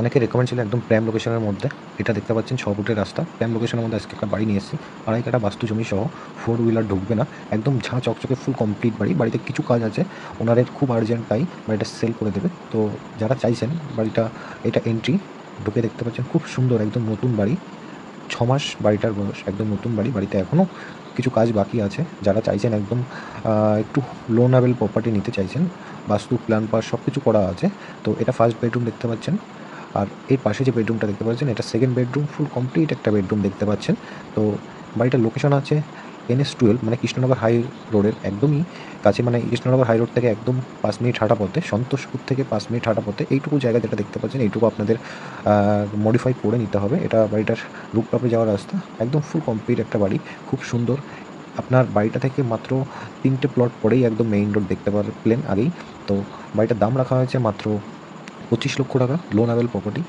অনেকে রেকমেন্ড ছিল একদম প্র্যাম লোকেশনের মধ্যে। এটা দেখতে পাচ্ছেন, ছ ফুটের রাস্তা। প্র্যাম লোকেশনের মধ্যে আজকে একটা বাড়ি নিয়ে এসেছি। আড়াই কাটা বাস্তু জমি সহ ফোর হুইলার ঢুকবে না। একদম ঝাঁ চকচকে ফুল কমপ্লিট বাড়ি। বাড়িতে কিছু কাজ আছে। ওনাদের খুব আর্জেন্ট তাই বাড়িটা সেল করে দেবে। তো যারা চাইছেন বাড়িটা, এটা এন্ট্রি ঢুকে দেখতে পাচ্ছেন খুব সুন্দর, একদম নতুন বাড়ি। ছ মাস বাড়িটার বয়স, একদম নতুন বাড়ি। বাড়িতে এখনও কিছু কাজ বাকি আছে। যারা চাইছেন একদম একটু লোনাবেল প্রপার্টি নিতে চাইছেন, বাস্তু প্ল্যান পাস সব কিছু করা আছে। তো এটা ফার্স্ট বেডরুম দেখতে পাচ্ছেন। আর এর পাশে যে বেডরুমটা দেখতে পাচ্ছেন, এটা সেকেন্ড বেডরুম ফুল কমপ্লিট একটা বেডরুম দেখতে পাচ্ছেন। তো বাড়িটার লোকেশন আছে এনএস টুয়েলভ মানে কৃষ্ণনগর হাই রোডের একদমই কাছে মানে কৃষ্ণনগর হাই রোড থেকে একদম পাঁচ মিনিট হাঁটা পথে, সন্তোষপুর থেকে পাঁচ মিনিট হাঁটা পথে, এইটুকু জায়গা যেটা দেখতে পাচ্ছেন, এইটুকু আপনাদের মডিফাই করে নিতে হবে। এটা বাড়িটার রূপটপে যাওয়ার রাস্তা, একদম ফুল কমপ্লিট একটা বাড়ি, খুব সুন্দর। আপনার বাড়িটা থেকে মাত্র তিনটে প্লট পরেই একদম মেইন রোড দেখতে পারলেন আগেই। তো বাড়িটার দাম রাখা হয়েছে মাত্র পঁচিশ লক্ষ টাকা লোন অ্যাভেল প্রপার্টি